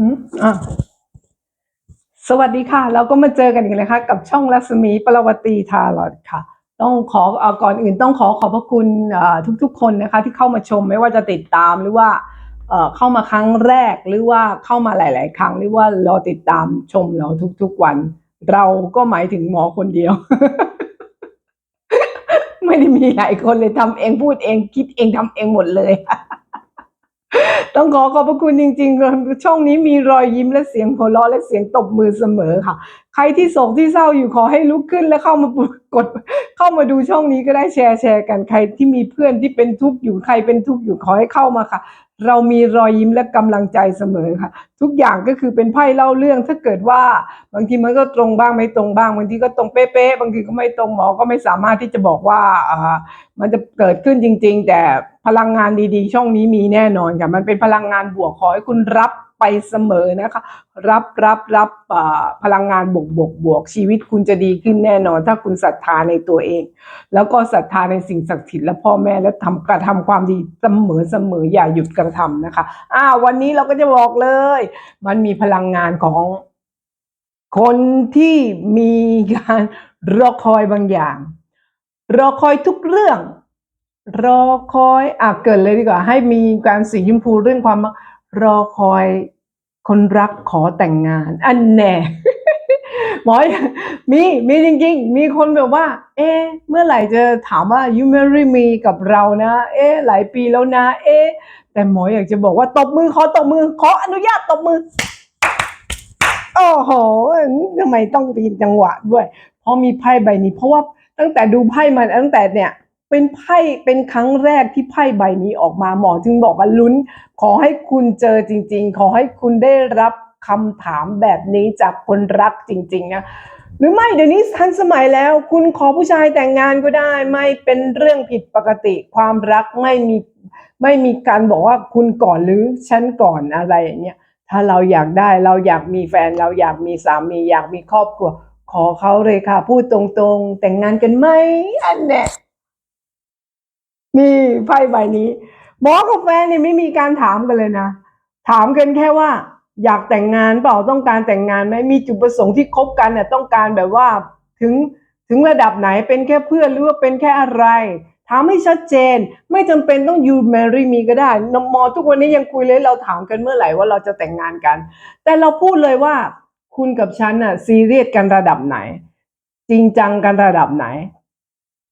อืมอะสวัสดีค่ะ เราก็มาเจอกันอีกแล้วค่ะ กับช่องรัศมีปรวตีทารอดค่ะ ต้องขอเอาก่อนอื่นต้องขอขอบพระคุณทุกๆ คนนะคะ ที่เข้ามาชมไม่ว่าจะติดตามหรือว่าเข้ามาครั้งแรกหรือว่าเข้ามาหลาย ๆ ครั้งหรือว่ารอติดตามชมเราทุกๆวัน เราก็หมายถึงหมอคนเดียว ไม่ได้มีหลายคนเลยทำเองพูดเองคิดเองทำเองหมดเลย ต้องขอขอบพระคุณจริงๆ ช่องนี้มีรอยยิ้มและเสียงหัวเราะและเสียงตบมือเสมอค่ะ ใครที่โศกที่เศร้าอยู่ขอให้ลุกขึ้นและเข้ามากดเข้ามาดูช่องนี้ก็ได้แชร์แชร์กันใครที่มีเพื่อนที่เป็นทุกข์อยู่ใครเป็นทุกข์อยู่ขอให้เข้ามาค่ะ เรามีรอยยิ้มและกำลังใจเสมอค่ะ ทุกอย่างก็คือเป็นไพ่เล่าเรื่องถ้าเกิดว่าบางทีมันก็ตรงบ้างไม่ตรงบ้างบางทีก็ตรงเป๊ะๆบางทีก็ไม่ตรงหมอก็ไม่สามารถที่จะบอกว่าอ่ามันจะเกิดขึ้นจริง ๆ แต่พลังงานดีๆ ช่องนี้มีแน่นอนค่ะมันเป็นพลังงานบวกขอให้คุณรับ ไปเสมอนะคะ รับรับรับพลังงานบวกบวกบวกชีวิตคุณจะดีขึ้นแน่นอน ถ้าคุณศรัทธาในตัวเอง แล้วก็ศรัทธาในสิ่งศักดิ์สิทธิ์และพ่อแม่และทำกระทำความดีเสมอเสมออย่าหยุดกระทำนะคะอ้าววันนี้เราก็จะบอกเลย มันมีพลังงานของคนที่มีการรอคอยบางอย่าง รอคอยทุกเรื่อง รอคอยอะเกิดเลยดีกว่า ให้มีการสีชมพูเรื่องความ รอคอยคนรักขอแต่งงาน อันแน่หมอมีมีจริง ๆ มีคนแบบว่า เอ๊ะเมื่อไหร่จะถามว่า you marry me กับเรานะ เอ๊ะหลายปีแล้วนะ เอ๊ะแต่หมออยากจะบอกว่าตบมือขอตบมือ ขออนุญาตตบมือ โอ้โหทำไมต้องปีนจังหวะด้วย เพราะมีไพ่ใบนี้ เพราะว่าตั้งแต่ดูไพ่มันตั้งแต่เนี่ย เป็นไพ่เป็นครั้งแรกที่ไพ่ใบนี้ออกมาหมอจึงบอกว่าลุ้น ขอให้คุณเจอจริง ๆ ขอให้คุณได้รับคำถามแบบนี้จากคนรักจริง ๆ นะ หรือไม่เดี๋ยวนี้ทันสมัยแล้ว คุณขอผู้ชายแต่งงานก็ได้ ไม่เป็นเรื่องผิดปกติ ความรักไม่มีไม่มีการบอกว่าคุณก่อนหรือฉันก่อนอะไรอย่างเงี้ยถ้าเราอยากได้เราอยากมีแฟนเราอยากมีสามีอยากมีครอบครัว ขอเขาเลยค่ะ พูดตรงๆ แต่งงานกันไหมอันเนี้ย นี่ไพ่ใบนี้หมอกับแฟนเนี่ยไม่มีการถามกันเลยนะ ถามกันแค่ว่า อยากแต่งงานเปล่าต้องการแต่งงานไหมมีจุดประสงค์ที่คบกันเนี่ยต้องการแบบว่าถึงถึงระดับไหนเป็นแค่เพื่อนหรือว่าเป็นแค่อะไร ถามให้ชัดเจน ไม่จำเป็นต้อง you marry me ก็ได้นมอทุกวันนี้ยังคุยเลยเราถามกันเมื่อไหร่ว่าเราจะแต่งงานกัน แต่เราพูดเลยว่า คุณกับฉันน่ะซีเรียสกันระดับไหน จริงจังกันระดับไหน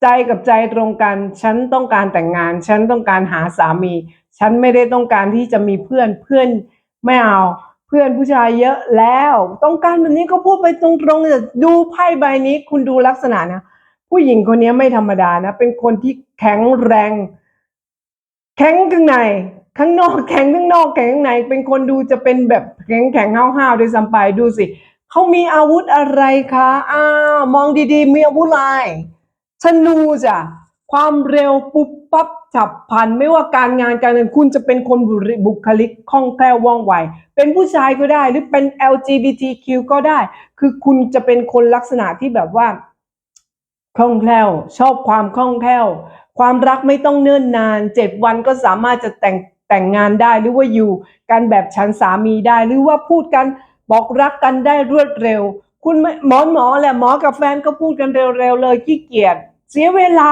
ใจกับใจตรงกัน ฉันต้องการแต่งงาน ฉันต้องการหาสามี ฉันไม่ได้ต้องการที่จะมีเพื่อนเพื่อนไม่เอาเพื่อนผู้ชายเยอะแล้ว ต้องการแบบนี้ก็พูดไปตรงๆแต่ดูไพ่ใบนี้คุณดูลักษณะนะ ผู้หญิงคนนี้ไม่ธรรมดานะ เป็นคนที่แข็งแรง แข็งข้างใน ข้างนอกแข็งข้างนอกแข็งข้างใน เป็นคนดูจะเป็นแบบแข็งแข็งห้าวห้าวๆด้วยซ้ำไปดูสิเขามีอาวุธอะไรคะอ้าวมองดีๆ มีอาวุธอะไร ธนูจ้ะความเร็วปุ๊บปั๊บฉับพลัน ไม่ว่าการงานการเงินคุณจะเป็นคนบุริบุคลิกคล่องแคล่วว่องไว เป็นผู้ชายก็ได้หรือเป็น LGBTQ ก็ได้ คือคุณจะเป็นคนลักษณะที่แบบว่าคล่องแคล่ว ชอบความคล่องแคล่ว ความรักไม่ต้องเนิ่นนานเจ็ดวันก็สามารถจะแต่งแต่งงานได้หรือว่าอยู่กันแบบฉันสามีได้ หรือว่าพูดกันบอกรักกันได้รวดเร็ว คุณหมอหมอแหละหมอกับแฟนก็พูดกันเร็วๆเลยขี้เกียจเสียเวลา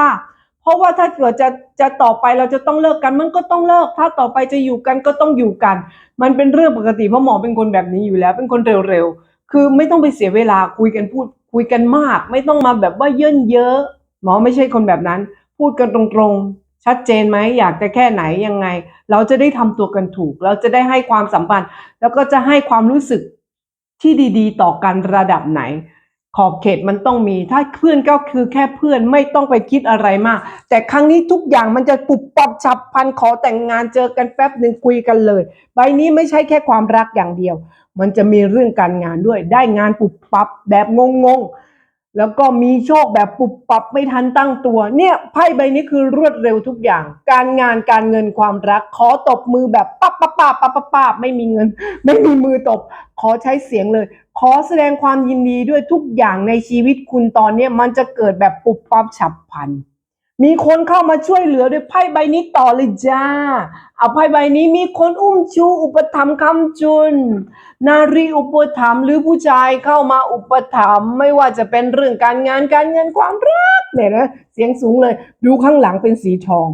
เพราะว่าถ้าเกิดจะจะต่อไปเราจะต้องเลิกกัน มันก็ต้องเลิก ถ้าต่อไปจะอยู่กันก็ต้องอยู่กัน มันเป็นเรื่องปกติเพราะหมอเป็นคนแบบนี้อยู่แล้ว เป็นคนเร็วๆคือไม่ต้องไปเสียเวลาคุยกันพูด คุยกันมาก ไม่ต้องมาแบบว่าเยินเยอะ หมอไม่ใช่คนแบบนั้น พูดกันตรงๆ ชัดเจนไหมอยากจะแค่ไหนยังไง เราจะได้ทำตัวกันถูก เราจะได้ให้ความสัมพันธ์ แล้วก็จะให้ความรู้สึก ที่ดีๆ ต่อกันระดับไหน ขอบเขตมันต้องมี ถ้าเพื่อนก็คือแค่เพื่อนไม่ต้องไปคิดอะไรมาก แต่ครั้งนี้ทุกอย่างมันจะปุบปับฉับพลันขอแต่งงานเจอกันแป๊บหนึ่งคุยกันเลย ใบนี้ไม่ใช่แค่ความรักอย่างเดียว มันจะมีเรื่องการงานด้วย ได้งานปุบปับแบบงงๆ แล้วก็มีโชคแบบปุบปับไม่ทันตั้งตัว เนี่ยไพ่ใบนี้คือรวดเร็วทุกอย่าง การงานการเงินความรัก ขอตบมือแบบปั๊บปั๊บปั๊บปั๊บปั๊บปั๊บไม่มีเงิน ไม่มีมือตบ ขอใช้เสียงเลย ขอแสดงความยินดีด้วยทุกอย่างในชีวิตคุณตอนเนี้มันจะเกิดแบบปุบปับฉับพลัน มีคนเข้ามาช่วยเหลือด้วยไพ่ใบนี้ต่อเลยจ้า เอาไพ่ใบนี้มีคนอุ้มชู อุปถัมภ์คำจุน นารีอุปถัมภ์หรือผู้ชายเข้ามาอุปถัมภ์ไม่ว่าจะเป็นเรื่องการงานการเงินความรักเนี่ยนะเสียงสูงเลย ดูข้างหลังเป็นสีทอง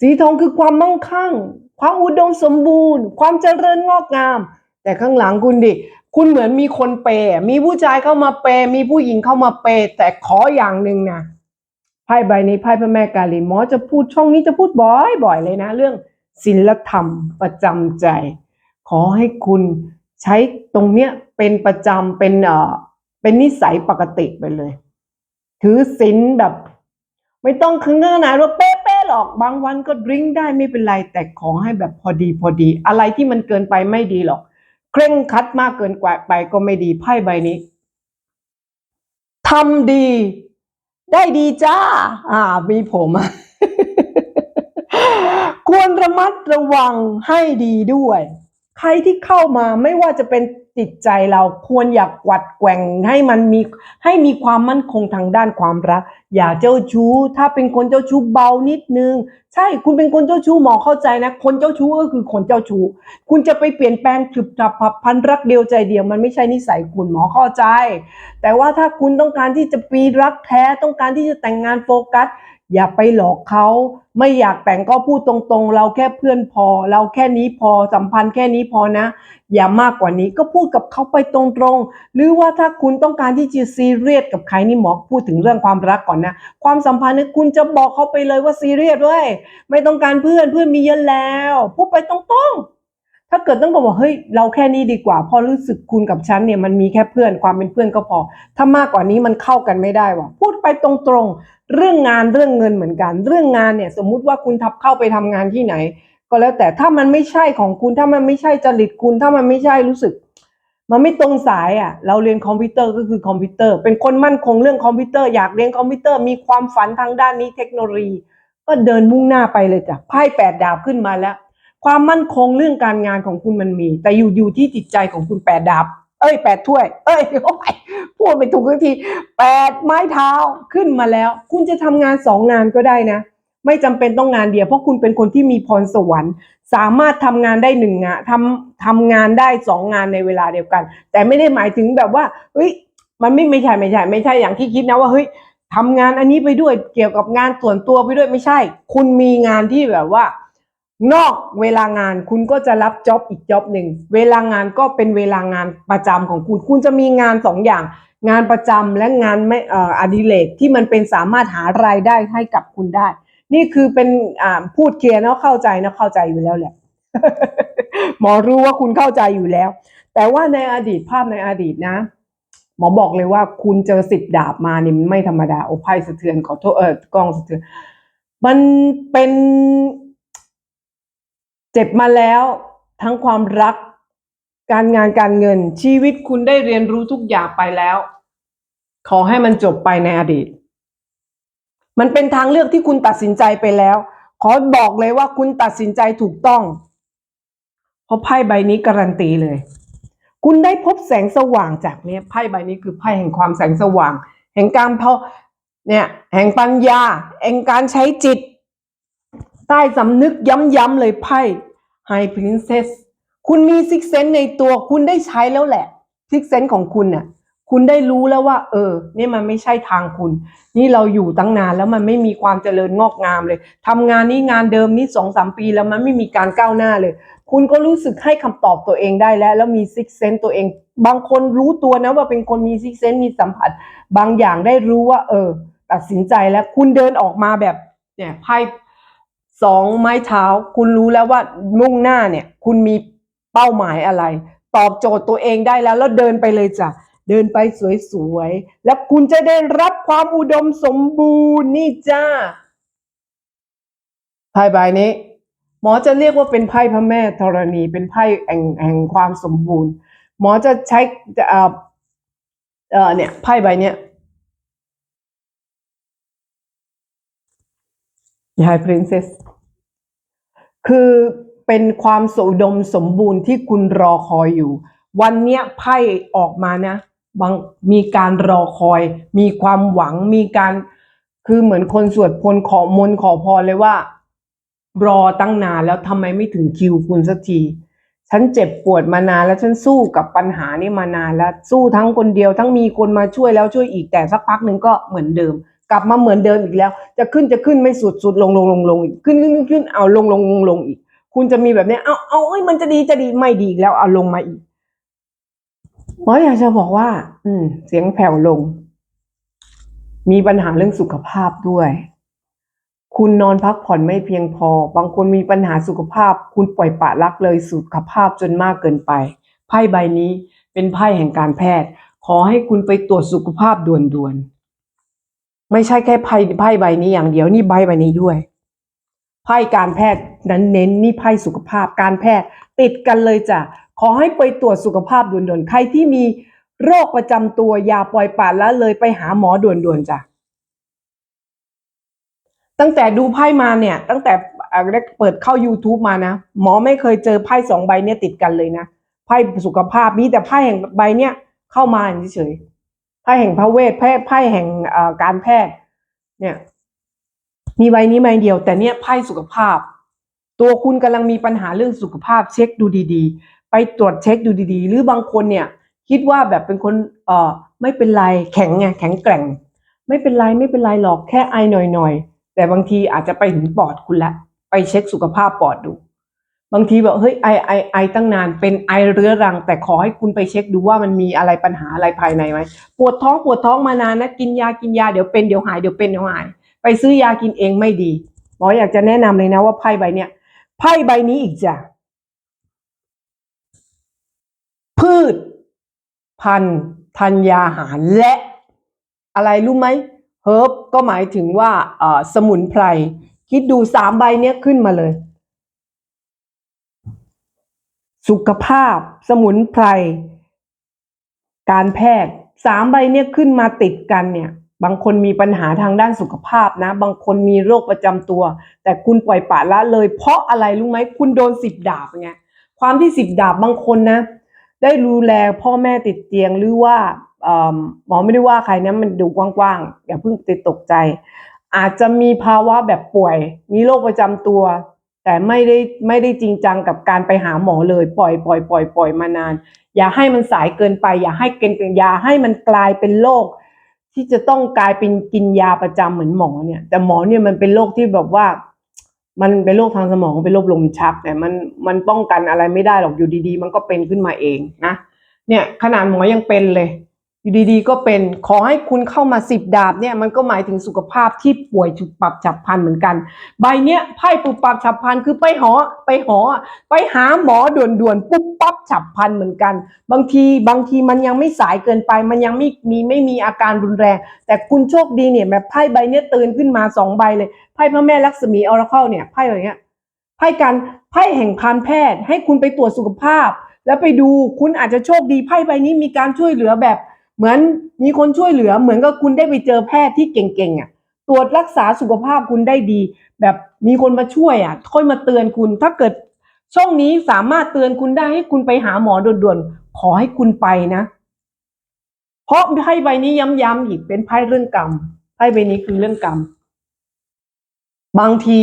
สีทองคือความมั่งคั่ง ความอุดมสมบูรณ์ ความเจริญงอกงาม แต่ข้างหลังคุณดิคุณเหมือนมีคนเปย์มีผู้ชายเข้ามาเปย์มีผู้หญิงเข้ามาเปย์แต่ขออย่างหนึ่งนะ ไพ่ใบนี้ไพ่พระแม่กาลีหมอจะพูดช่องนี้จะพูดบ่อยๆเลยนะ เรื่องศีลธรรมประจำใจ ขอให้คุณใช้ตรงเนี้ยเป็นประจำเป็นเอ่อเป็นนิสัยปกติไปเลย ถือศีลแบบ ไม่ต้องคึงขนาดว่าเป๊ะๆหรอกบางวันก็ดริ้งได้ไม่เป็นไรแต่ขอให้แบบพอดีพอดี อะไรที่มันเกินไปไม่ดีหรอก เคร่งคัดมากเกินกว่าไปก็ไม่ดีไพ่ใบนี้ทำดี ได้ดีจ้า อ่า มีผมควรระมัดระวังให้ดีด้วย ใครที่เข้ามาไม่ว่าจะเป็นจิตใจเราควรอยากกวัดแกว่งให้มันมีให้มีความมั่นคงทางด้านความรัก อย่าเจ้าชู้ ถ้าเป็นคนเจ้าชู้เบานิดนึง ใช่คุณเป็นคนเจ้าชู้หมอเข้าใจนะ คนเจ้าชู้ก็คือคนเจ้าชู้คุณจะไปเปลี่ยนแปลงถึบฉับผับพันรักเดียวใจเดียวมันไม่ใช่นิสัยคุณหมอเข้าใจ แต่ว่าถ้าคุณต้องการที่จะปีรักแท้ต้องการที่จะแต่งงานโฟกัส อย่าไปหลอกเขาไม่อยากแต่งก็พูดตรงๆ เราแค่เพื่อนพอ เราแค่นี้พอสัมพันธ์แค่นี้พอนะ อย่ามากกว่านี้ก็พูดกับเขาไปตรงๆ หรือว่าถ้าคุณต้องการที่จะซีเรียสกับใครนี่หมอพูดถึงเรื่องความรักก่อนนะ ความสัมพันธ์เนี่ยคุณจะบอกเขาไปเลยว่าซีเรียสด้วยไม่ต้องการเพื่อนเพื่อนมีเยอะแล้ว พูดไปตรงๆ ถ้าเกิดต้องบอกว่าเฮ้ยเราแค่นี้ดีกว่าพอรู้สึกคุณกับฉันเนี่ยมันมีแค่เพื่อนความเป็นเพื่อนก็พอ ถ้ามากกว่านี้มันเข้ากันไม่ได้ว่ะพูดไปตรงๆ เรื่องงานเรื่องเงินเหมือนกัน เรื่องงานเนี่ยสมมุติว่าคุณทับเข้าไปทำงานที่ไหน ก็แล้วแต่ถ้ามันไม่ใช่ของคุณถ้ามันไม่ใช่จริตคุณถ้ามันไม่ใช่รู้สึก มันไม่ตรงสายอะ เราเรียนคอมพิวเตอร์ก็คือคอมพิวเตอร์ เป็นคนมั่นคงเรื่องคอมพิวเตอร์อยากเรียนคอมพิวเตอร์มีความฝันทางด้านนี้เทคโนโลยี ก็เดินมุ่งหน้าไปเลยจ้ะไพ่แปดดาบขึ้นมาแล้ว ความมั่นคงเรื่องการงานของคุณมันมี แต่อยู่อยู่ที่จิตใจของคุณแปดดาบเอ้ยแปดถ้วย เอ้ยโอ้ยพูดไปถูกทันทีแปดไม้เท้าขึ้นมาแล้ว คุณจะทำงานสองงานก็ได้นะ ไม่จำเป็นต้องงานเดียวเพราะคุณเป็นคนที่มีพรสวรรค์ สามารถทำงานได้หนึ่งงานทำทำงานได้สองงานในเวลาเดียวกัน แต่ไม่ได้หมายถึงแบบว่าเฮ้ยมันไม่ไม่ใช่ไม่ใช่ ไม่ใช่อย่างที่คิดนะว่าเฮ้ยทำงานอันนี้ไปด้วยเกี่ยวกับงานส่วนตัวไปด้วยไม่ใช่ คุณมีงานที่แบบว่า นอกเวลางานคุณก็จะรับจ็อบอีกจ็อบหนึ่งเวลางานก็เป็นเวลางานประจำของคุณ คุณจะมีงานสองอย่าง งานประจำและงานไม่อดิเรกที่มันเป็นสามารถหารายได้ให้กับคุณได้ นี่คือเป็นพูดเคลียร์เนาะเข้าใจนะเข้าใจอยู่แล้วแหละหมอรู้ว่าคุณเข้าใจอยู่แล้ว แต่ว่าในอดีตภาพในอดีตนะ หมอบอกเลยว่าคุณเจอสิบดาบมานี่มันไม่ธรรมดาโอ้ไพ่สะเทือนขอโทษเออกล้องสะเทือนมันเป็น เจ็บมาแล้ว ทั้งความรัก การงานการเงิน ชีวิตคุณได้เรียนรู้ทุกอย่างไปแล้ว ขอให้มันจบไปในอดีต มันเป็นทางเลือกที่คุณตัดสินใจไปแล้ว ขอบอกเลยว่าคุณตัดสินใจถูกต้อง เพราะไพ่ใบนี้การันตีเลย คุณได้พบแสงสว่างจากเนี้ยไพ่ใบนี้คือไพ่แห่งความแสงสว่าง แห่งการพอเนี่ยแห่งปัญญา แห่งการใช้จิต ใต้สำนึกย้ำๆเลยไพ่ ไฮพรินเซสคุณมีซิกเซนในตัวคุณได้ใช้แล้วแหละซิกเซนของคุณน่ะคุณได้รู้แล้วว่า เออนี่มันไม่ใช่ทางคุณ นี่เราอยู่ตั้งนานแล้วมันไม่มีความเจริญงอกงามเลยทำงานนี้งานเดิมนี่สองสามปีแล้วมันไม่มีการก้าวหน้าเลย คุณก็รู้สึกให้คำตอบตัวเองได้แล้ว แล้วมีซิกเซนตัวเอง บางคนรู้ตัวนะว่าเป็นคนมีซิกเซนมีสัมผัส บางอย่างได้รู้ว่า เออ ตัดสินใจแล้วคุณเดินออกมาแบบเนี่ยไพ่ สองไม้เท้า คุณรู้แล้วว่ามุ่งหน้าเนี่ย คุณมีเป้าหมายอะไร ตอบโจทย์ตัวเองได้แล้ว แล้วเดินไปเลยจ้ะเดินไปสวยๆ แล้วคุณจะได้รับความอุดมสมบูรณ์นี่จ้าไพ่ใบนี้ หมอจะเรียกว่าเป็นไพ่พระแม่ธรณี เป็นไพ่แห่งแห่งความสมบูรณ์ หมอจะใช้จะเอ่อเอ่อเนี่ยไพ่ใบเนี้ย ยายพรินเซสคือเป็นความสุดมสมบูรณ์ที่คุณรอคอยอยู่ วันเนี้ยไพ่ออกมานะบางมีการรอคอย มีความหวังมีการ คือเหมือนคนสวดพลขอมนขอพรเลยว่า รอตั้งนานแล้วทำไมไม่ถึงคิวคุณสักที ฉันเจ็บปวดมานานแล้วฉันสู้กับปัญหานี้มานานแล้ว สู้ทั้งคนเดียวทั้งมีคนมาช่วยแล้วช่วยอีกแต่สักพักหนึ่งก็เหมือนเดิม กลับมาเหมือนเดิมอีกแล้ว จะขึ้นจะขึ้นไม่สุดสุดลงลงลงลงอีกขึ้นขึ้นขึ้นเอาลงลงลงลงอีก คุณจะมีแบบนี้เอาเอาเอ้ยมันจะดีจะดีไม่ดีอีกแล้วเอาลงมาอีกหมออยากจะบอกว่า อืม เสียงแผ่วลง มีปัญหาเรื่องสุขภาพด้วยคุณนอนพักผ่อนไม่เพียงพอ บางคนมีปัญหาสุขภาพ คุณปล่อยปะละเลยสุขภาพจนมากเกินไป ไพ่ใบนี้เป็นไพ่แห่งการแพทย์ ขอให้คุณไปตรวจสุขภาพด่วนๆ ไม่ใช่แค่ไพ่ไพ่ใบนี้อย่างเดียวนี่ใบใบนี้ด้วยไพ่การแพทย์นั้นเน้นนี่ไพ่สุขภาพการแพทย์ติดกันเลยจ้ะขอให้ไปตรวจสุขภาพด่วนๆใครที่มีโรคประจำตัวอย่าปล่อยปละละเลยไปหาหมอด่วนๆจ้ะตั้งแต่ดูไพ่มาเนี่ย ตั้งแต่เอ่อเปิดเข้า YouTube มานะ หมอไม่เคยเจอไพ่สองใบเนี่ยติดกันเลยนะไพ่สุขภาพมีแต่ไพ่แห่งใบเนี่ยเข้ามาเฉยๆ ไพ่แห่งพระเวทไพ่ไพ่แห่งการแพทย์ เนี่ย มีใบนี้ใบเดียว แต่เนี่ยไพ่สุขภาพ ตัวคุณกำลังมีปัญหาเรื่องสุขภาพ เช็คดูดีๆ ไปตรวจเช็คดูดีๆ หรือบางคนเนี่ย คิดว่าแบบเป็นคนเอ่อไม่เป็นไรแข็งไงแข็งแกร่ง ไม่เป็นไรไม่เป็นไรหรอกแค่ไอหน่อยๆแต่บางทีอาจจะไปถึงปอดคุณละไปเช็คสุขภาพปอดดู บางทีแบบเฮ้ยไอไอไอตั้งนานเป็นไอเรื้อรัง แต่ขอให้คุณไปเช็คดูว่ามันมีอะไรปัญหาอะไรภายในไหมปวดท้องปวดท้องมานานนะกินยากินยาเดี๋ยวเป็นเดี๋ยวหายเดี๋ยวเป็นเดี๋ยวหาย ไปซื้อยากินเองไม่ดีหมออยากจะแนะนำเลยนะว่าไพ่ใบเนี้ยไพ่ใบนี้อีกจ้ะพืช พันธุ์ธัญญาหารและอะไรรู้ไหมเฮิร์บก็หมายถึงว่าสมุนไพรคิดดูสามใบเนี้ยขึ้นมาเลย สุขภาพ สมุนไพร การแพทย์สามใบเนี้ยขึ้นมาติดกันเนี่ย บางคนมีปัญหาทางด้านสุขภาพนะ บางคนมีโรคประจำตัว แต่คุณปล่อยปละละเลย เพราะอะไรรู้ไหมคุณโดนสิบดาบไงความที่สิบดาบบางคนนะ ได้ดูแลพ่อแม่ติดเตียงหรือว่าเอิ่มหมอไม่ได้ว่าใครนะมันดูกว้างๆอย่าเพิ่งติดตกใจ อาจจะมีภาวะแบบป่วย มีโรคประจำตัว แต่ไม่ได้ไม่ได้จริงจังกับการไปหาหมอเลย ปล่อยปล่อยปล่อยปล่อยมานาน อย่าให้มันสายเกินไป อย่าให้เกินเกินอย่าให้มันกลายเป็นโรคที่จะต้องกลายเป็นกินยาประจำเหมือนหมอเนี่ย แต่หมอเนี่ยมันเป็นโรคที่แบบว่า มันเป็นโรคทางสมองเป็นโรคลมชักแต่มันมันป้องกันอะไรไม่ได้หรอกอยู่ดีๆ มันก็เป็นขึ้นมาเองนะเนี่ยขนาดหมอยังเป็นเลย อยู่ดีๆ ก็เป็นขอให้คุณเข้ามาสิบดาบเนี่ยมันก็หมายถึงสุขภาพที่ป่วยฉุกปรับฉับพลันเหมือนกัน ใบเนี้ยไพ่ปุบปับฉับพลันคือไปหอไปหอ ไปหาหมอด่วนๆปุ๊บปั๊บฉับพลันเหมือนกัน บางทีบางทีมันยังไม่สายเกินไป มันยังไม่มีไม่มีอาการรุนแรง แต่คุณโชคดีเนี่ยแบบไพ่ใบเนี้ยตื่นขึ้นมาสองใบเลยไพ่พระแม่ลักษมีออราเคิลเนี่ยไพ่แบบเนี้ยไพ่การไพ่แห่งพานแพทย์ให้คุณไปตรวจสุขภาพ แล้วไปดูคุณอาจจะโชคดีไพ่ใบนี้มีการช่วยเหลือแบบ เหมือนมีคนช่วยเหลือ เหมือนกับคุณได้ไปเจอแพทย์ที่เก่งๆอะตรวจรักษาสุขภาพคุณได้ดี แบบมีคนมาช่วยอะ ค่อยมาเตือนคุณ ถ้าเกิดช่องนี้สามารถเตือนคุณได้ให้คุณไปหาหมอด่วนๆขอให้คุณไปนะ เพราะไพ่ใบนี้ย้ำๆอีกเป็นไพ่เรื่องกรรมไพ่ใบนี้คือเรื่องกรรม บางที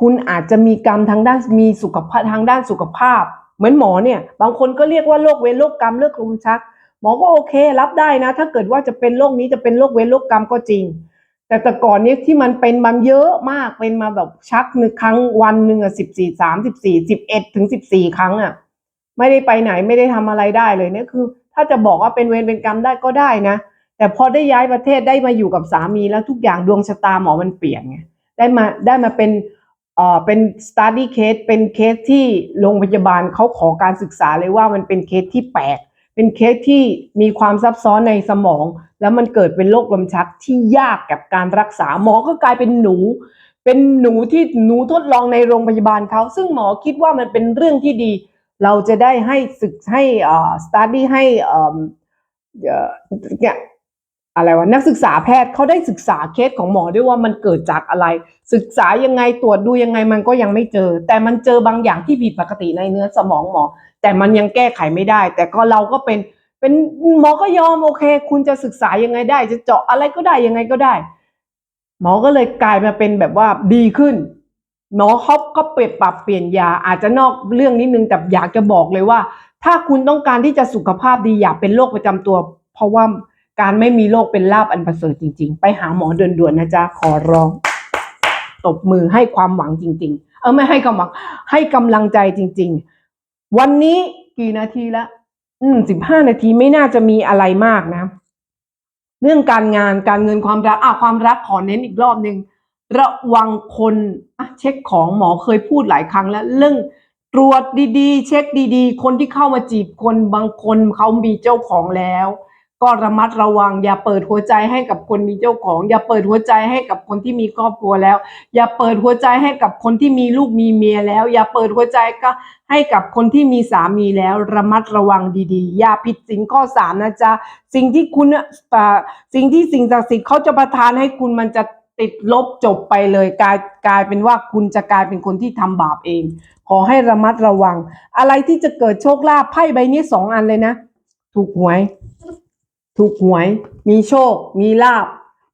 คุณอาจจะมีกรรมทางด้านมีสุขภาพทางด้านสุขภาพ เหมือนหมอเนี่ย บางคนก็เรียกว่าโรคเวรโรคกรรมเลิกลมชัก หมอก็โอเครับได้นะ ถ้าเกิดว่าจะเป็นโรคนี้จะเป็นโรคเวรโรคกรรมก็จริง แต่แต่ก่อนนี้ที่มันเป็นมันเยอะมากเป็นมาแบบชักหนึ่งครั้งวันหนึ่งอะสิบสี่สามสิบสี่สิบเอ็ดถึงสิบสี่ครั้งอะไม่ได้ไปไหนไม่ได้ทำอะไรได้เลยเนี่ยคือ ถ้าจะบอกว่าเป็นเวรเป็นกรรมได้ก็ได้นะ แต่พอได้ย้ายประเทศได้มาอยู่กับสามีแล้วทุกอย่างดวงชะตาหมอมันเปลี่ยนไงได้มาได้มาเป็นเอ่อเป็น study case เป็นเคสที่โรงพยาบาลเขาขอการศึกษาเลยว่ามันเป็นเคสที่แปลก เป็นเคสที่มีความซับซ้อนในสมอง แล้วมันเกิดเป็นโรคลมชักที่ยากกับการรักษาหมอก็กลายเป็นหนู เป็นหนูที่หนูทดลองในโรงพยาบาลเขาซึ่งหมอคิดว่ามันเป็นเรื่องที่ดี เราจะได้ให้ศึกให้อ่า study ให้เอ่อเอ่อเนี่ยอะไรวะนักศึกษาแพทย์เขาได้ศึกษาเคสของหมอด้วยว่ามันเกิดจากอะไร ศึกษายังไงตรวจดูยังไงมันก็ยังไม่เจอ แต่มันเจอบางอย่างที่ผิดปกติในเนื้อสมองหมอ แต่มันยังแก้ไขไม่ได้ แต่ก็เราก็เป็นเป็นหมอก็ยอมโอเค คุณจะศึกษายังไงได้ จะเจาะอะไรก็ได้ยังไงก็ได้ หมอก็เลยกลายมาเป็นแบบว่าดีขึ้นหมอเขาก็เปลี่ยนปรับเปลี่ยนยาอาจจะนอกเรื่องนิดนึงแต่อยากจะบอกเลยว่า ถ้าคุณต้องการที่จะสุขภาพดีอย่าเป็นโรคประจำตัว เพราะว่าการไม่มีโรคเป็นลาบอันประเสริฐจริง ๆ ไปหาหมอด่วนๆนะจ๊ะขอร้องตบมือให้ความหวังจริง ๆ เออไม่ให้ความหวังให้กำลังใจจริง ๆ วันนี้กี่นาทีละ อืมสิบห้านาทีไม่น่าจะมีอะไรมากนะ เรื่องการงานการเงินความรักอะความรักขอเน้นอีกรอบหนึ่งระวังคนอะเช็คของหมอเคยพูดหลายครั้งแล้ว เรื่องตรวจดีๆ เช็คดีๆ คนที่เข้ามาจีบคนบางคนเขามีเจ้าของแล้ว ก็ระมัดระวัง อย่าเปิดหัวใจให้กับคนมีเจ้าของ อย่าเปิดหัวใจให้กับคนที่มีครอบครัวแล้ว อย่าเปิดหัวใจให้กับคนที่มีลูกมีเมียแล้ว อย่าเปิดหัวใจก็ให้กับคนที่มีสามีแล้ว ระมัดระวังดีๆ อย่าผิดสินข้อสามนะจ๊ะสิ่งที่คุณอ่อสิ่งที่สิ่งศักดิ์สิทธิ์เขาจะประทานให้คุณมันจะติดลบจบไปเลยกลายกลายเป็นว่าคุณจะกลายเป็นคนที่ทำบาปเอง ขอให้ระมัดระวัง อะไรที่จะเกิดโชคลาภไพ่ใบนี้สองอันเลยนะ ถูกหวย ถูกหวย มีโชค มีลาบ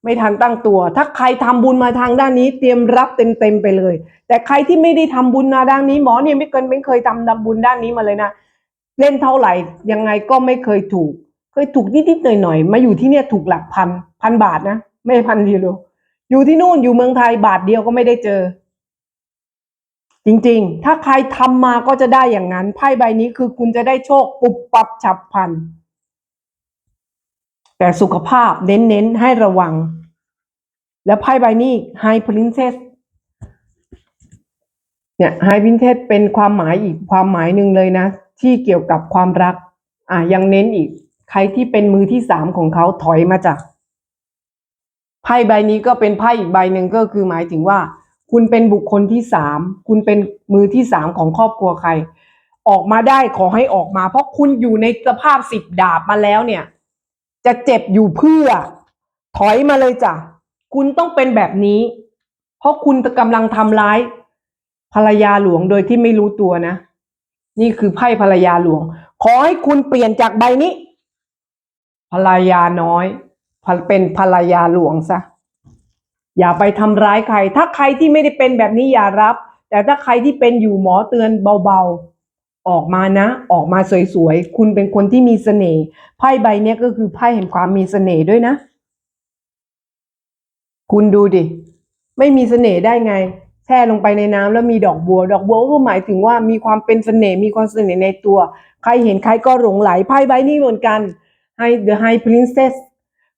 ไม่ทันตั้งตัว ถ้าใครทำบุญมาทางด้านนี้ เตรียมรับเต็มๆไปเลย แต่ใครที่ไม่ได้ทำบุญมาด้านนี้หมอเนี่ยไม่เคยไม่เคยทำบุญด้านนี้มาเลยนะ เล่นเท่าไหร่ยังไงก็ไม่เคยถูก เคยถูกนิดๆหน่อยๆมาอยู่ที่เนี่ยถูกหลักพันพันบาทนะไม่พันยูโรอยู่ที่นู่นอยู่เมืองไทยบาทเดียวก็ไม่ได้เจอ จริงๆ ถ้าใครทำมาก็จะได้อย่างนั้นไพ่ใบนี้คือคุณจะได้โชคปุบปับฉับพลัน แต่สุขภาพเน้นๆ ให้ระวัง แล้วไพ่ใบนี้ไฮพรินเซสเนี่ยไฮพรินเซสเป็นความหมายอีกความหมายหนึ่งเลยนะ ที่เกี่ยวกับความรัก อะยังเน้นอีก ใครที่เป็นมือที่สามของเขาถอยมาจากไพ่ใบนี้ก็เป็นไพ่อีกใบหนึ่งก็คือหมายถึงว่า คุณเป็นบุคคลที่สามคุณเป็นมือที่สามของครอบครัวใคร ออกมาได้ขอให้ออกมา เพราะคุณอยู่ในสภาพสิบดาบมาแล้วเนี่ย จะเจ็บอยู่เพื่อ ถอยมาเลยจ้ะ คุณต้องเป็นแบบนี้ เพราะคุณกำลังทำร้าย ภรรยาหลวงโดยที่ไม่รู้ตัวนะ นี่คือไพ่ภรรยาหลวง ขอให้คุณเปลี่ยนจากใบนี้ ภรรยาน้อยเป็นภรรยาหลวงซะอย่าไปทำร้ายใคร ถ้าใครที่ไม่ได้เป็นแบบนี้อย่ารับ แต่ถ้าใครที่เป็นอยู่หมอเตือนเบาๆ ออกมานะ ออกมาสวยๆ คุณเป็นคนที่มีเสน่ห์ไพ่ใบนี้ก็คือไพ่แห่งความมีเสน่ห์ด้วยนะ คุณดูดิ ไม่มีเสน่ห์ได้ไง แช่ลงไปในน้ำแล้วมีดอกบัว ดอกบัวก็หมายถึงว่ามีความเป็นเสน่ห์มีความเสน่ห์ในตัว ใครเห็นใครก็หลงไหลไพ่ใบนี้เหมือนกันให้ The High Princess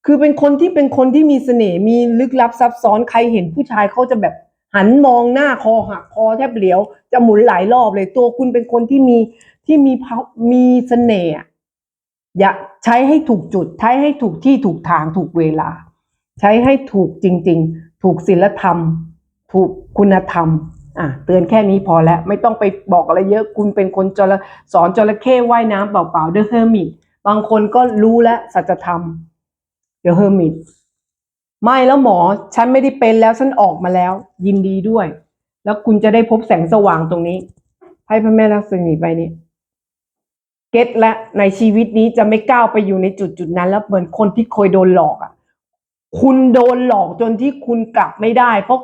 คือเป็นคนที่เป็นคนที่มีเสน่ห์มีลึกลับซับซ้อนใครเห็นผู้ชายเขาจะแบบ หันมองหน้าคอหักคอแทบเหลียว จะหมุนหลายรอบเลยตัวคุณเป็นคนที่มีที่มีพะมีเสน่ห์อย่าใช้ให้ถูกจุด ใช้ให้ถูกที่ถูกทางถูกเวลา ใช้ให้ถูกจริง ๆ ถูกศีลธรรม ถูกคุณธรรมอะเตือนแค่นี้พอแล้ว ไม่ต้องไปบอกอะไรเยอะคุณเป็นคนจระสอนจระเข้ว่ายน้ำเปล่าๆเดอะเฮอร์มิตบางคนก็รู้แล้วสัจธรรมเดอะเฮอร์มิต ไม่แล้วหมอฉันไม่ได้เป็นแล้วฉันออกมาแล้ว ยินดีด้วย แล้วคุณจะได้พบแสงสว่างตรงนี้ ให้พระแม่ลักษมีไปนี่เก็ตและในชีวิตนี้จะไม่ก้าวไปอยู่ในจุดจุดนั้น แล้วเหมือนคนที่เคยโดนหลอกอะ คุณโดนหลอกจนที่คุณกลับไม่ได้ เพราะ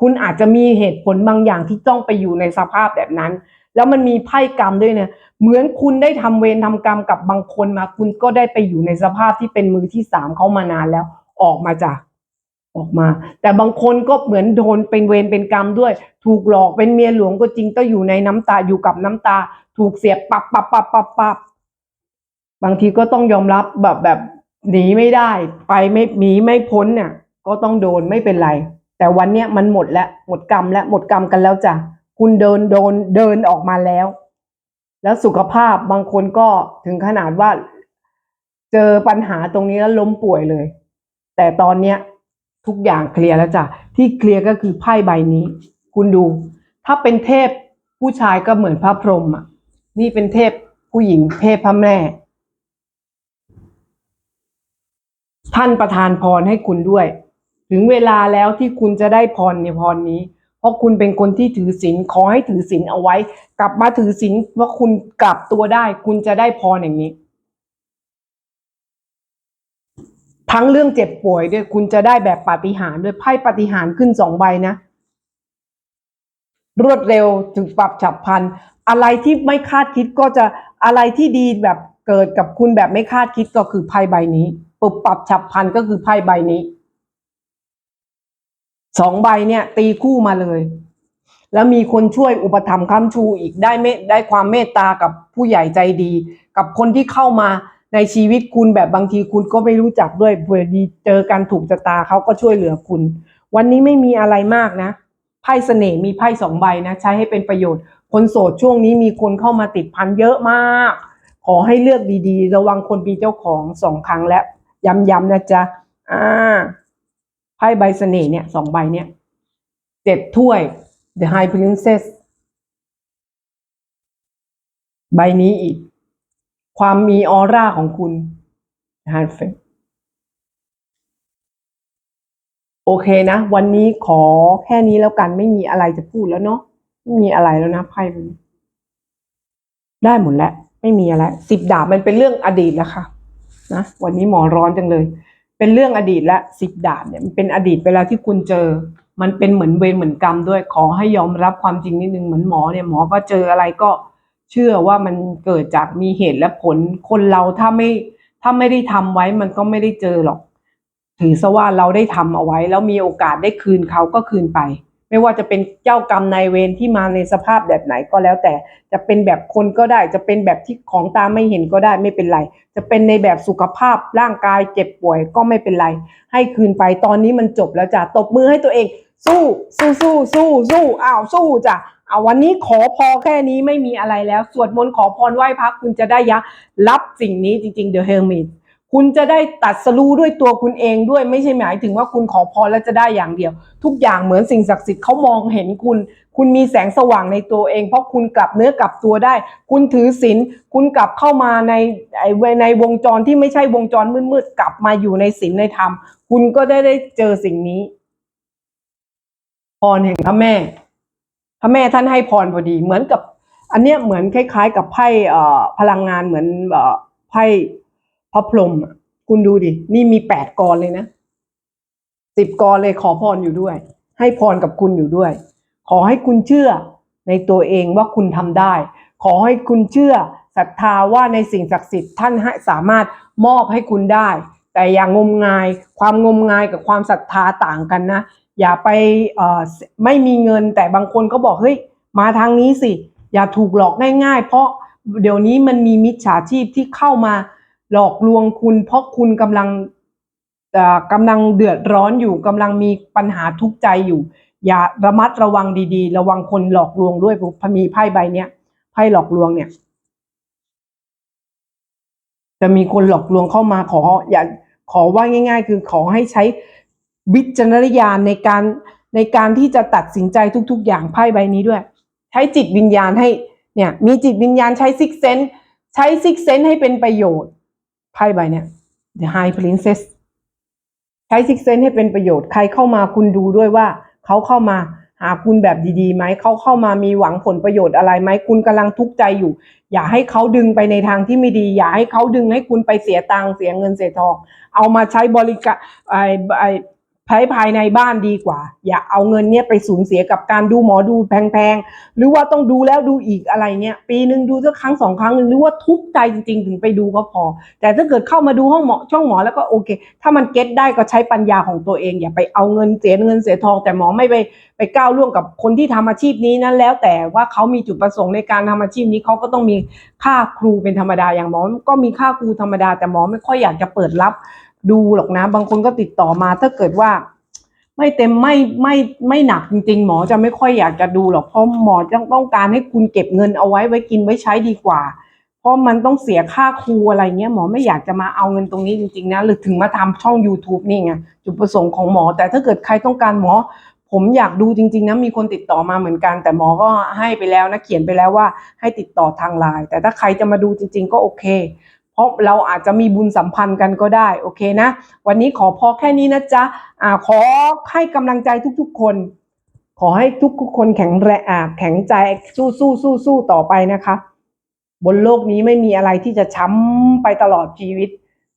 คุณอาจจะมีเหตุผลบางอย่างที่ต้องไปอยู่ในสภาพแบบนั้น แล้วมันมีไพ่กรรมด้วยเนี่ยเหมือนคุณได้ทำเวรทำกรรมกับบางคนมา คุณก็ได้ไปอยู่ในสภาพที่เป็นมือที่สามเขามานานแล้ว ออกมาจาก ออกมา แต่บางคนก็เหมือนโดนเป็นเวรเป็นกรรมด้วย ถูกหลอกเป็นเมียหลวงก็จริงก็อยู่ในน้ำตาอยู่กับน้ำตา ถูกเสียบปับปับปับปับปับบางทีก็ต้องยอมรับแบบแบบหนีไม่ได้ ไปไม่หนีไม่พ้นเนี่ยก็ต้องโดนไม่เป็นไร แต่วันเนี้ยมันหมดแล้วหมดกรรมแล้วหมดกรรมกันแล้วจ้ะคุณเดินโดนเดินออกมาแล้ว แล้วสุขภาพบางคนก็ถึงขนาดว่า เจอปัญหาตรงนี้แล้วล้มป่วยเลย แต่ตอนเนี้ย ทุกอย่างเคลียร์แล้วจ้ะที่เคลียร์ก็คือไพ่ใบนี้ คุณดู ถ้าเป็นเทพผู้ชายก็เหมือนพระพรหมอะ นี่เป็นเทพผู้หญิงเทพพระแม่ท่านประทานพรให้คุณด้วย ถึงเวลาแล้วที่คุณจะได้พรในพรนี้ เพราะคุณเป็นคนที่ถือศีลขอให้ถือศีลเอาไว้ กลับมาถือศีลว่าคุณกลับตัวได้ คุณจะได้พรอย่างนี้ ทั้งเรื่องเจ็บป่วยด้วยคุณจะได้แบบปาฏิหาริย์ด้วยไพ่ปาฏิหาริย์ขึ้นสองใบนะ รวดเร็วถึงปรับฉับพลัน อะไรที่ไม่คาดคิดก็จะอะไรที่ดีแบบเกิดกับคุณแบบไม่คาดคิดก็คือไพ่ใบนี้ปุบปรับฉับพลันก็คือไพ่ใบนี้สองใบเนี่ย ตีคู่มาเลย แล้วมีคนช่วยอุปถัมภ์ค้ำชูอีกได้เมตได้ความเมตตากับผู้ใหญ่ใจดี กับคนที่เข้ามา ในชีวิตคุณแบบบางทีคุณก็ไม่รู้จักด้วยเผื่อดีเจอกันถูกชะตาเขาก็ช่วยเหลือคุณ วันนี้ไม่มีอะไรมากนะไพ่เสน่ห์มีไพ่สองใบนะ ใช้ให้เป็นประโยชน์ คนโสดช่วงนี้มีคนเข้ามาติดพันเยอะมาก ขอให้เลือกดีๆ ระวังคนมีเจ้าของสองครั้งแล้วย้ำๆนะจ๊ะอ่าไพ่ใบเสน่ห์เนี่ยสองใบเนี่ยเจ็ดถ้วย The High Princess ใบนี้อีก ความมีออร่าของคุณฮานเฟนโอเคนะ วันนี้ขอแค่นี้แล้วกันไม่มีอะไรจะพูดแล้วเนาะไม่มีอะไรแล้วนะไพ่มันได้หมดแล้ว ไม่มีอะไรสิบดาบมันเป็นเรื่องอดีตแล้วค่ะนะวันนี้หมอร้อนจังเลย เป็นเรื่องอดีตและสิบดาบเนี่ยมันเป็นอดีตไปแล้วที่คุณเจอ มันเป็นเหมือนเวรเหมือนกรรมด้วยขอให้ยอมรับความจริงนิดนึงเหมือนหมอเนี่ยหมอก็เจออะไรก็ เชื่อว่ามันเกิดจากมีเหตุและผลคนเราถ้าไม่ถ้าไม่ได้ทำไว้มันก็ไม่ได้เจอหรอก ถือซะว่าเราได้ทำเอาไว้ แล้วมีโอกาสได้คืนเขาก็คืนไป ไม่ว่าจะเป็นเจ้ากรรมนายเวรที่มาในสภาพแบบไหนก็แล้ว แต่จะเป็นแบบคนก็ได้ จะเป็นแบบที่ของตาไม่เห็นก็ได้ไม่เป็นไร จะเป็นในแบบสุขภาพร่างกายเจ็บป่วยก็ไม่เป็นไร ให้คืนไปตอนนี้มันจบแล้วจ้ะตบมือให้ตัวเอง สู้สู้สู้สู้สู้อ้าวสู้จ้ะ เอาวันนี้ขอพอแค่นี้ไม่มีอะไรแล้ว สวดมนต์ขอพรไหว้พระคุณจะได้ยะรับสิ่งนี้จริงๆ The Hermit คุณจะได้ตัดสรู้ด้วยตัวคุณเองด้วยไม่ใช่หมายถึงว่าคุณขอพรแล้วจะได้อย่างเดียว ทุกอย่างเหมือนสิ่งศักดิ์สิทธิ์เขามองเห็นคุณ คุณมีแสงสว่างในตัวเอง เพราะคุณกลับเนื้อกลับตัวได้ คุณถือศีลคุณกลับเข้ามาในในวงจรที่ไม่ใช่วงจรมืดๆกลับมาอยู่ในศีลในธรรม คุณก็ได้ได้เจอสิ่งนี้พรแห่งพระแม่ พระแม่ท่านให้พรพอดี เหมือนกับ อันเนี้ยเหมือนคล้าย ๆ กับไพ่อ่อพลังงานเหมือนไพ่พระพรหมอะคุณดูดิ นี่มีแปดกรเลยนะสิบกรเลยขอพรอยู่ด้วย ให้พรกับคุณอยู่ด้วย ขอให้คุณเชื่อในตัวเองว่าคุณทำได้ ขอให้คุณเชื่อศรัทธาว่าในสิ่งศักดิ์สิทธิ์ท่านให้สามารถมอบให้คุณได้ แต่อย่างงมงาย ความงมงายกับความศรัทธาต่างกันนะ อย่าไปไม่มีเงินแต่บางคนก็บอกเฮ้ยมาทางนี้สิ อย่าถูกหลอกง่าย ๆ เพราะเดี๋ยวนี้มันมีมิจฉาชีพที่เข้ามาหลอกลวงคุณ เพราะคุณกำลังกำลังเดือดร้อนอยู่กำลังมีปัญหาทุกข์ใจอยู่ อย่าระมัดระวังดีๆ ระวังคนหลอกลวงด้วยพมีไพ่ใบเนี้ยไพ่หลอกลวงเนี่ย จะมีคนหลอกลวงเข้ามาขออย่าขอว่าง่าย ๆ คือขอให้ใช้ วิจารณญาณในการในการที่จะตัดสินใจทุก ๆ อย่างไพ่ใบนี้ด้วย ใช้จิตวิญญาณให้เนี่ยมีจิตวิญญาณใช้ซิกเซนใช้ซิกเซนให้เป็นประโยชน์ไพ่ใบเนี่ย The High Princess ใช้ซิกเซนให้เป็นประโยชน์ใครเข้ามาคุณดูด้วยว่า เขาเข้ามาหาคุณแบบดีๆไหมเขาเข้ามามีหวังผลประโยชน์อะไรไหมคุณกำลังทุกข์ใจอยู่ อย่าให้เขาดึงไปในทางที่ไม่ดี อย่าให้เขาดึงให้คุณไปเสียตังค์เสียเงินเสียทอง เอามาใช้บริการไอ ช้ภายในบ้านดีกว่า อย่าเอาเงินเนี้ยไปสูญเสียกับการดูหมอดูแพงๆ หรือว่าต้องดูแล้วดูอีกอะไรเนี้ยปีหนึ่งดูสักครั้งสองครั้งหนึ่งหรือว่าทุกใจจริงๆ ถึงไปดูก็พอ แต่ถ้าเกิดเข้ามาดูห้องหมอช่องหมอแล้วก็โอเค ถ้ามันเก็ตได้ก็ใช้ปัญญาของตัวเอง อย่าไปเอาเงินเสียเงินเสียทอง แต่หมอไม่ไปไปก้าวล่วงกับคนที่ทำอาชีพนี้นั้นแล้ว แต่ว่าเขามีจุดประสงค์ในการทำอาชีพนี้เขาก็ต้องมีค่าครูเป็นธรรมดาอย่างหมอก็มีค่าครูธรรมดา แต่หมอไม่ค่อยอยากจะเปิดรับ ดูหรอกนะ บางคนก็ติดต่อมาถ้าเกิดว่า ไม่เต็มไม่ไม่ไม่หนักจริงๆ หมอจะไม่ค่อยอยากจะดูหรอกเพราะหมอจะต้องการให้คุณเก็บเงินเอาไว้ไว้กินไว้ใช้ดีกว่า เพราะมันต้องเสียค่าครูอะไรเงี้ยหมอไม่อยากจะมาเอาเงินตรงนี้จริงๆนะหรือถึงมาทำช่อง YouTube นี่ไงจุดประสงค์ของหมอ แต่ถ้าเกิดใครต้องการหมอผมอยากดูจริง ๆนะมีคนติดต่อมาเหมือนกัน แต่หมอก็ให้ไปแล้วนะเขียนไปแล้วว่าให้ติดต่อทางไลน์แต่ถ้าใครจะมาดูจริง ๆ ก็โอเค เพราะเราอาจจะมีบุญสัมพันธ์กันก็ได้โอเคนะ วันนี้ขอพอแค่นี้นะจ๊ะอ่าขอให้กำลังใจทุกๆคน ขอให้ทุกๆคนแข็งแรงอ่าแข็งใจสู้สู้สู้สู้ต่อไปนะคะ บนโลกนี้ไม่มีอะไรที่จะช้ำไปตลอดชีวิต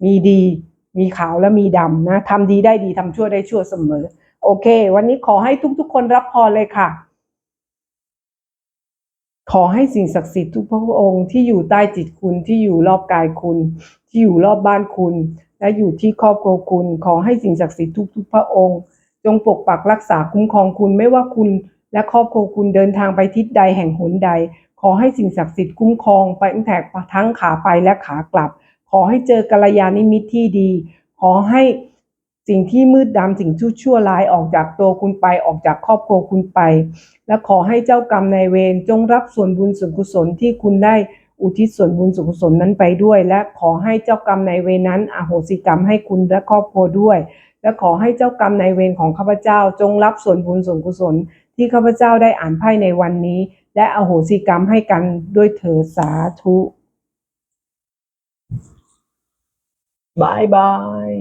มีดี มีขาวและมีดำนะทำดีได้ดีทำชั่วได้ชั่วเสมอ โอเค วันนี้ขอให้ทุกๆ คนรับพรเลยค่ะ ขอให้สิ่งศักดิ์สิทธิ์ทุกพระองค์ที่อยู่ใต้จิตคุณที่อยู่รอบกายคุณ ที่อยู่รอบบ้านคุณ และอยู่ที่ครอบครัวคุณ ขอให้สิ่งศักดิ์สิทธิ์ทุกๆพระองค์ จงปกปักรักษาคุ้มครองคุณไม่ว่าคุณ และครอบครัวคุณเดินทางไปทิศใดแห่งหนใด ขอให้สิ่งศักดิ์สิทธิ์คุ้มครองไปตั้งแต่ทั้งขาไปและขากลับ ขอให้เจอกัลยาณมิตรที่ดี ขอให้ สิ่งที่มืดดำสิ่งชั่วชั่วร้ายออกจากตัวคุณไปออกจากครอบครัวคุณไป และขอให้เจ้ากรรมนายเวรจงรับส่วนบุญส่วนกุศลที่คุณได้อุทิศส่วนบุญส่วนกุศลนั้นไปด้วย และขอให้เจ้ากรรมนายเวรนั้นอโหสิกรรมให้คุณและครอบครัวด้วย และขอให้เจ้ากรรมนายเวรของข้าพเจ้า จงรับส่วนบุญส่วนกุศล ที่ข้าพเจ้าได้อ่านไพ่ในวันนี้ และอโหสิกรรมให้กันด้วยเถิดสาธุบายบาย